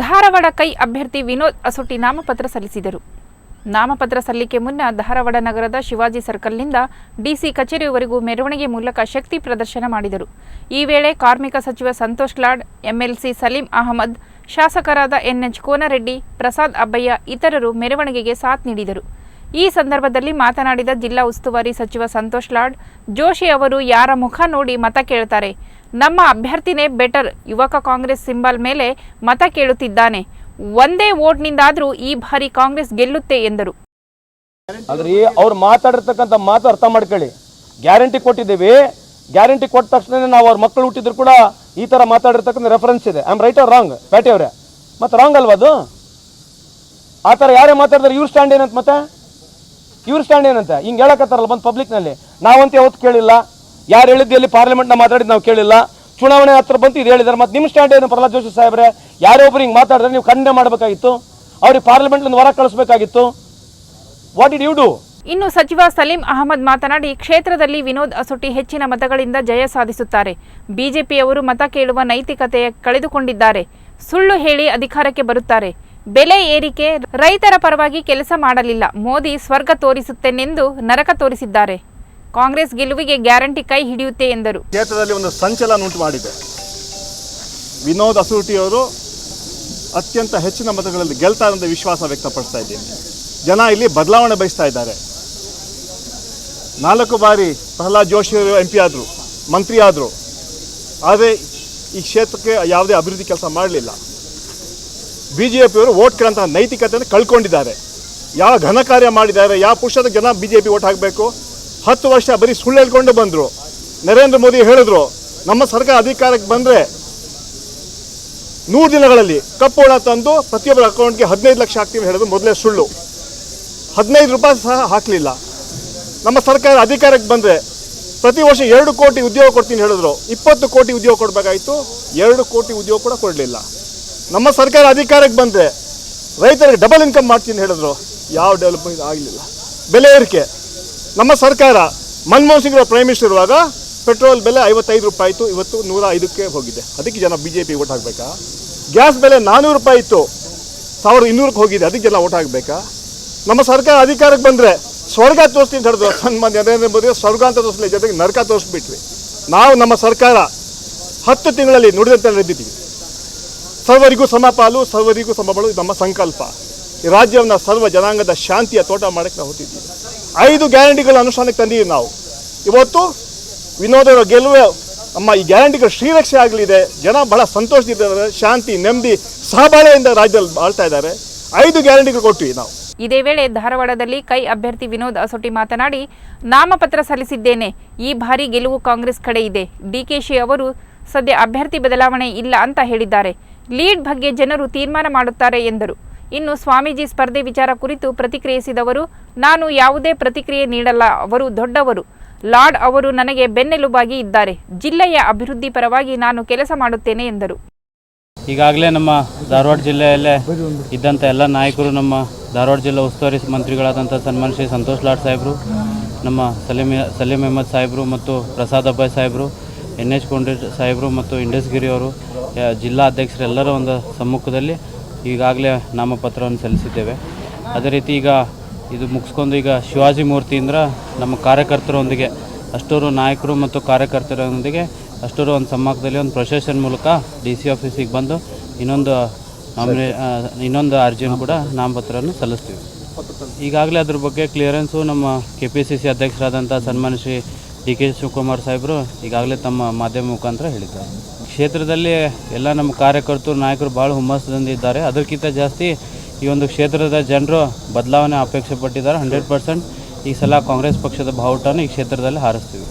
ಧಾರವಾಡ ಕೈ ಅಭ್ಯರ್ಥಿ ವಿನೋದ್ ಅಸೊಟ್ಟಿ ನಾಮಪತ್ರ ಸಲ್ಲಿಸಿದರು. ನಾಮಪತ್ರ ಸಲ್ಲಿಕೆ ಮುನ್ನ ಧಾರವಾಡ ನಗರದ ಶಿವಾಜಿ ಸರ್ಕಲ್ನಿಂದ ಡಿಸಿ ಕಚೇರಿವರೆಗೂ ಮೆರವಣಿಗೆ ಮೂಲಕ ಶಕ್ತಿ ಪ್ರದರ್ಶನ ಮಾಡಿದರು. ಈ ವೇಳೆ ಕಾರ್ಮಿಕ ಸಚಿವ ಸಂತೋಷ್ ಲಾಡ್, ಎಂಎಲ್ಸಿ ಸಲೀಂ ಅಹಮದ್, ಶಾಸಕರಾದ ಎನ್ಎಚ್ ಕೋನರೆಡ್ಡಿ, ಪ್ರಸಾದ್ ಅಬ್ಬಯ್ಯ ಇತರರು ಮೆರವಣಿಗೆಗೆ ಸಾಥ್ ನೀಡಿದರು. ಈ ಸಂದರ್ಭದಲ್ಲಿ ಮಾತನಾಡಿದ ಜಿಲ್ಲಾ ಉಸ್ತುವಾರಿ ಸಚಿವ ಸಂತೋಷ್ ಲಾಡ್, ಜೋಶಿ ಅವರು ಯಾರ ಮುಖ ನೋಡಿ ಮತ ಕೇಳ್ತಾರೆ. ನಮ್ಮ ಅಭ್ಯರ್ಥಿನೇ ಬೆಟರ್, ಯುವಕ ಕಾಂಗ್ರೆಸ್ ಸಿಂಬಲ್ ಮೇಲೆ ಮತ ಕೇಳುತ್ತಿದ್ದಾನೆ. ಒಂದೇ ಓಟ್ನಿಂದಾದರೂ ಈ ಬಾರಿ ಕಾಂಗ್ರೆಸ್ ಗೆಲ್ಲುತ್ತೆ ಎಂದರು. ಆದ್ರೆ ಅವ್ರು ಮಾತಾಡಿರ್ತಕ್ಕಂಥ ಮಾತು ಅರ್ಥ ಮಾಡ್ಕೊಳ್ಳಿ. ಗ್ಯಾರಂಟಿ ಕೊಟ್ಟಿದ್ದೀವಿ. ಗ್ಯಾರಂಟಿ ಕೊಟ್ಟ ತಕ್ಷಣ ನಾವು ಅವ್ರ ಮಕ್ಕಳು ಹುಟ್ಟಿದ್ರು ಕೂಡ ಈ ತರ ಮಾತಾಡಿರ್ತಕ್ಕಂಥ ರೆಫರೆನ್ಸ್ ಇದೆ. I am right or wrong patty ಅವರೇ? ಮತ್ತೆ ರಾಂಗ್ ಅಲ್ವಾ ಅದು? ಆ ಥರ ಯಾರೇ ಮಾತಾಡಿದ್ರೆ ಇವ್ರು ಸ್ಟ್ಯಾಂಡ್ ಏನಂತ ಮತ್ತೆ? ಇವ್ರ ಸ್ಟ್ಯಾಂಡ್ ಏನಂತ? ಹಿಂಗೆ ಹೇಳಕತ್ತಾರಲ್ಲ ಬಂದು ಪಬ್ಲಿಕ್ನಲ್ಲಿ ನಾವಂತ ಯಾವತ್ತು ಕೇಳಿಲ್ಲ. ಯಾರು ಹೇಳಿದ್ದು ಎಲ್ಲಿ ಪಾರ್ಲಿಮೆಂಟ್ನ ಮಾತಾಡಿದ್ದು ನಾವು ಕೇಳಿಲ್ಲ. ಚುನಾವಣೆ ಹತ್ರ ಬಂತು ಇದು ಹೇಳಿದ್ದಾರೆ ಮತ್ತೆ ನಿಮ್ಮ ಸ್ಟ್ಯಾಂಡ್ ಏನು ಪ್ರಹ್ಲಾದ್ ಜೋಶಿ ಸಾಹೇಬ್ರೆ? ಯಾರೋ ಒಬ್ರು ಹಿಂಗೆ ಮಾತಾಡಿದ್ರೆ ನೀವು ಖಂಡನೆ ಮಾಡಬೇಕಾಗಿತ್ತು. ಅವ್ರಿಗೆ ಪಾರ್ಲಿಮೆಂಟ್ನಿಂದ ವರ ಕಳಿಸ್ಬೇಕಾಗಿತ್ತು. ವಾಟ್ ಇಡ್ ಯು ಡೂ ಇನ್ನು ಸಚಿವ ಸಲೀಂ ಅಹಮದ್ ಮಾತನಾಡಿ, ಕ್ಷೇತ್ರದಲ್ಲಿ ವಿನೋದ್ ಅಸೊಟ್ಟಿ ಹೆಚ್ಚಿನ ಮತಗಳಿಂದ ಜಯ ಸಾಧಿಸುತ್ತಾರೆ. ಬಿಜೆಪಿಯವರು ಮತ ಕೇಳುವ ನೈತಿಕತೆ ಕಳೆದುಕೊಂಡಿದ್ದಾರೆ. ಸುಳ್ಳು ಹೇಳಿ ಅಧಿಕಾರಕ್ಕೆ ಬರುತ್ತಾರೆ. ಬೆಲೆ ಏರಿಕೆ, ರೈತರ ಪರವಾಗಿ ಕೆಲಸ ಮಾಡಲಿಲ್ಲ. ಮೋದಿ ಸ್ವರ್ಗ ತೋರಿಸುತ್ತೇನೆಂದು ನರಕ ತೋರಿಸಿದ್ದಾರೆ. ಕಾಂಗ್ರೆಸ್ ಗೆಲುವಿಗೆ ಗ್ಯಾರಂಟಿ ಕೈ ಹಿಡಿಯುತ್ತೆ ಎಂದರು. ಕ್ಷೇತ್ರದಲ್ಲಿ ಒಂದು ಸಂಚಲನ ಉಂಟು ಮಾಡಿದೆ ವಿನೋದ್ ಅಸೂಟಿಯವರು ಅತ್ಯಂತ ಹೆಚ್ಚಿನ ಮತಗಳಲ್ಲಿ ಗೆಲ್ತಾರೆ ಅಂತ ವಿಶ್ವಾಸ ವ್ಯಕ್ತಪಡಿಸ್ತಾ ಇದ್ದೀನಿ. ಜನ ಇಲ್ಲಿ ಬದಲಾವಣೆ ಬಯಸ್ತಾ ಇದ್ದಾರೆ. ನಾಲ್ಕು ಬಾರಿ ಪ್ರಹ್ಲಾದ್ ಜೋಶಿ ಅವರು ಎಂ ಪಿ ಆದರು, ಮಂತ್ರಿ ಆದರು. ಆದರೆ ಈ ಕ್ಷೇತ್ರಕ್ಕೆ ಯಾವುದೇ ಅಭಿವೃದ್ಧಿ ಕೆಲಸ ಮಾಡಲಿಲ್ಲ. ಬಿ ಜೆ ಪಿಯವರು ಓಟ್ ಕೇಳಂತಹ ನೈತಿಕತೆಯನ್ನು ಕಳ್ಕೊಂಡಿದ್ದಾರೆ. ಯಾವ ಘನ ಕಾರ್ಯ ಮಾಡಿದ್ದಾರೆ, ಯಾವ ಪುರುಷದ ಜನ ಬಿ ಜೆ ಪಿ ಓಟ್ ಹಾಕಬೇಕು? ಹತ್ತು ವರ್ಷ ಬರೀ ಸುಳ್ಳು ಹೇಳ್ಕೊಂಡು ಬಂದರು. ನರೇಂದ್ರ ಮೋದಿ ಹೇಳಿದ್ರು, ನಮ್ಮ ಸರ್ಕಾರ ಅಧಿಕಾರಕ್ಕೆ ಬಂದರೆ ನೂರು ದಿನಗಳಲ್ಲಿ ಕಪ್ಪು ಹಣ ತಂದು ಪ್ರತಿಯೊಬ್ಬರ ಅಕೌಂಟ್ಗೆ ಹದಿನೈದು ಲಕ್ಷ ಹಾಕ್ತೀವಿ ಹೇಳೋದು ಮೊದಲೇ ಸುಳ್ಳು. ಹದಿನೈದು ರೂಪಾಯಿ ಸಹ ಹಾಕಲಿಲ್ಲ. ನಮ್ಮ ಸರ್ಕಾರ ಅಧಿಕಾರಕ್ಕೆ ಬಂದರೆ ಪ್ರತಿ ವರ್ಷ ಎರಡು ಕೋಟಿ ಉದ್ಯೋಗ ಕೊಡ್ತೀನಿ ಹೇಳಿದ್ರು. ಇಪ್ಪತ್ತು ಕೋಟಿ ಉದ್ಯೋಗ ಕೊಡಬೇಕಾಯಿತು, ಎರಡು ಕೋಟಿ ಉದ್ಯೋಗ ಕೂಡ ಕೊಡಲಿಲ್ಲ. ನಮ್ಮ ಸರ್ಕಾರ ಅಧಿಕಾರಕ್ಕೆ ಬಂದರೆ ರೈತರಿಗೆ ಡಬಲ್ ಇನ್ಕಮ್ ಮಾಡ್ತೀನಿ ಹೇಳಿದ್ರು. ಯಾವ ಡೆವಲಪ್ಮೆಂಟ್ ಆಗಲಿಲ್ಲ. ಬೆಲೆ ಏರಿಕೆ. ನಮ್ಮ ಸರ್ಕಾರ ಮನಮೋಹನ್ ಸಿಂಗ್ ಪ್ರೈಮ್ ಮಿನಿಸ್ಟರ್ ಇರುವಾಗ ಪೆಟ್ರೋಲ್ ಬೆಲೆ ಐವತ್ತೈದು ರೂಪಾಯಿ ಇತ್ತು, ಇವತ್ತು ನೂರ ಐದಕ್ಕೆ ಹೋಗಿದೆ. ಅದಕ್ಕೆ ಜನ ಬಿ ಜೆ ಪಿ ಓಟ್ ಹಾಕಬೇಕಾ? ಗ್ಯಾಸ್ ಬೆಲೆ ನಾನ್ನೂರು ರೂಪಾಯಿ ಇತ್ತು, ಸಾವಿರದ ಇನ್ನೂರಕ್ಕೆ ಹೋಗಿದೆ, ಅದಕ್ಕೆ ಜನ ಓಟ್ ಹಾಕಬೇಕಾ? ನಮ್ಮ ಸರ್ಕಾರ ಅಧಿಕಾರಕ್ಕೆ ಬಂದರೆ ಸ್ವರ್ಗ ತೋರಿಸ್ತೀನಿ ಅಂತ ಹೇಳಿದ್ರು. ಸನ್ಮಾನ್ಯ ನರೇಂದ್ರ ಮೋದಿ ಸ್ವರ್ಗ ಅಂತ ತೋರಿಸಲಿ ಜೊತೆಗೆ ನರಕ ತೋರಿಸ್ಬಿಟ್ವಿ. ನಾವು ನಮ್ಮ ಸರ್ಕಾರ ಹತ್ತು ತಿಂಗಳಲ್ಲಿ ನುಡಿದಂತೆ ನಡೆದಿದ್ದೀವಿ. ಸರ್ವರಿಗೂ ಸಮಪಾಲು ಸರ್ವರಿಗೂ ಸಮಬಳು ಇದು ನಮ್ಮ ಸಂಕಲ್ಪ. ಈ ರಾಜ್ಯವನ್ನು ಸರ್ವ ಜನಾಂಗದ ಶಾಂತಿಯ ತೋಟ ಮಾಡಕ್ಕೆ ನಾವು ಹೊತ್ತಿದ್ದೀವಿ ಐದು ಗ್ಯಾರಂಟಿಗಳ ಅನುಷ್ಠಾನಕ್ಕೆ ತಂದಿದ್ದೀವಿ ನಾವು. ಇವತ್ತು ವಿನೋದರ ಗೆಲುವು, ನಮ್ಮ ಈ ಗ್ಯಾರಂಟಿಗಳು ಶ್ರೀರಕ್ಷೆ ಆಗಲಿದೆ. ಜನ ಬಹಳ ಸಂತೋಷದಿದ್ದಾರೆ ಶಾಂತಿ, ನೆಮ್ಮದಿ ಸಹಬಾಳೆಯಿಂದ ರಾಜ್ಯದಲ್ಲಿ ಬಾಳ್ತಾ ಇದ್ದಾರೆ. ಐದು ಗ್ಯಾರಂಟಿಗಳು ಕೊಟ್ವಿ ನಾವು. ಇದೇ ವೇಳೆ ಧಾರವಾಡದಲ್ಲಿ ಕೈ ಅಭ್ಯರ್ಥಿ ವಿನೋದ್ ಅಸೊಟ್ಟಿ ಮಾತನಾಡಿ, ನಾಮಪತ್ರ ಸಲ್ಲಿಸಿದ್ದೇನೆ. ಈ ಬಾರಿ ಗೆಲುವು ಕಾಂಗ್ರೆಸ್ ಕಡೆ ಇದೆ. ಡಿಕೆಶಿ ಅವರು ಸದ್ಯ ಅಭ್ಯರ್ಥಿ ಬದಲಾವಣೆ ಇಲ್ಲ ಅಂತ ಹೇಳಿದ್ದಾರೆ. ಲೀಡ್ ಬಗ್ಗೆ ಜನರು ತೀರ್ಮಾನ ಮಾಡುತ್ತಾರೆ ಎಂದರು. ಇನ್ನು ಸ್ವಾಮೀಜಿ ಸ್ಪರ್ಧೆ ವಿಚಾರ ಕುರಿತು ಪ್ರತಿಕ್ರಿಯಿಸಿದವರು, ನಾನು ಯಾವುದೇ ಪ್ರತಿಕ್ರಿಯೆ ನೀಡಲ್ಲ, ಅವರು ದೊಡ್ಡವರು. ಲಾರ್ಡ್ ಅವರು ನನಗೆ ಬೆನ್ನೆಲುಬಾಗಿ ಇದ್ದಾರೆ. ಜಿಲ್ಲೆಯ ಅಭಿವೃದ್ಧಿ ಪರವಾಗಿ ನಾನು ಕೆಲಸ ಮಾಡುತ್ತೇನೆ, ಎಂದರು. ಈಗಾಗಲೇ ನಮ್ಮ ಧಾರವಾಡ ಜಿಲ್ಲೆಯಲ್ಲೇ ಇದ್ದಂಥ ಎಲ್ಲ ನಾಯಕರು ನಮ್ಮ ಧಾರವಾಡ ಜಿಲ್ಲಾ ಉಸ್ತುವಾರಿ ಮಂತ್ರಿಗಳಾದಂಥ ಸನ್ಮಾನ್ ಶ್ರೀ ಸಂತೋಷ್ ಲಾಡ್ ಸಾಹೇಬರು, ನಮ್ಮ ಸಲೀಮ್ ಸಲೀಮ್ ಅಹಮದ್ ಸಾಹೇಬರು ಮತ್ತು ಪ್ರಸಾದ್ ಅಬ್ಬಾಯ್ ಸಾಹೇಬರು ಎನ್ ಎಚ್ ಕೊಂಡ್ರೆ ಸಾಹೇಬರು ಮತ್ತು ಇಂಡಸ್ಗಿರಿ ಅವರು ಜಿಲ್ಲಾ ಅಧ್ಯಕ್ಷರೆಲ್ಲರ ಒಂದು ಸಮ್ಮುಖದಲ್ಲಿ ಈಗಾಗಲೇ ನಾಮಪತ್ರವನ್ನು ಸಲ್ಲಿಸಿದ್ದೇವೆ. ಅದೇ ರೀತಿ ಈಗ ಇದು ಮುಗಿಸ್ಕೊಂಡು ಈಗ ಶಿವಾಜಿ ಮೂರ್ತಿಯಿಂದ ನಮ್ಮ ಕಾರ್ಯಕರ್ತರೊಂದಿಗೆ, ಅಷ್ಟೂರು ನಾಯಕರು ಮತ್ತು ಕಾರ್ಯಕರ್ತರೊಂದಿಗೆ ಅಷ್ಟೂರು ಒಂದು ಸಮ್ಮುಖದಲ್ಲಿ ಒಂದು ಪ್ರೊಸೆಷನ್ ಮೂಲಕ ಡಿ ಸಿ ಆಫೀಸಿಗೆ ಬಂದು ಇನ್ನೊಂದು ಇನ್ನೊಂದು ಅರ್ಜಿಯನ್ನು ಕೂಡ ನಾಮಪತ್ರವನ್ನು ಸಲ್ಲಿಸ್ತೀವಿ. ಈಗಾಗಲೇ ಅದ್ರ ಬಗ್ಗೆ ಕ್ಲಿಯರೆನ್ಸು ನಮ್ಮ ಕೆ ಪಿ ಸಿ ಸಿ ಅಧ್ಯಕ್ಷರಾದಂಥ ಸನ್ಮಾನ ಶ್ರೀ ಡಿ ಕೆ ಶಿವಕುಮಾರ್ ಸಾಹೇಬರು ಈಗಾಗಲೇ ತಮ್ಮ ಮಾಧ್ಯಮ ಮುಖಾಂತರ ಹೇಳಿದ್ದಾರೆ. ಕ್ಷೇತ್ರದಲ್ಲಿ ಎಲ್ಲ ನಮ್ಮ ಕಾರ್ಯಕರ್ತರು, ನಾಯಕರು ಭಾಳ ಹುಮ್ಮಸ್ಸದಿಂದ ಇದ್ದಾರೆ. ಅದಕ್ಕಿಂತ ಜಾಸ್ತಿ ಈ ಒಂದು ಕ್ಷೇತ್ರದ ಜನರು ಬದಲಾವಣೆ ಅಪೇಕ್ಷೆ ಪಟ್ಟಿದ್ದಾರೆ. ಹಂಡ್ರೆಡ್ ಪರ್ಸೆಂಟ್ ಈ ಸಲ ಕಾಂಗ್ರೆಸ್ ಪಕ್ಷದ ಬಾವುಟವನ್ನು ಈ ಕ್ಷೇತ್ರದಲ್ಲಿ ಹಾರಿಸ್ತೀವಿ.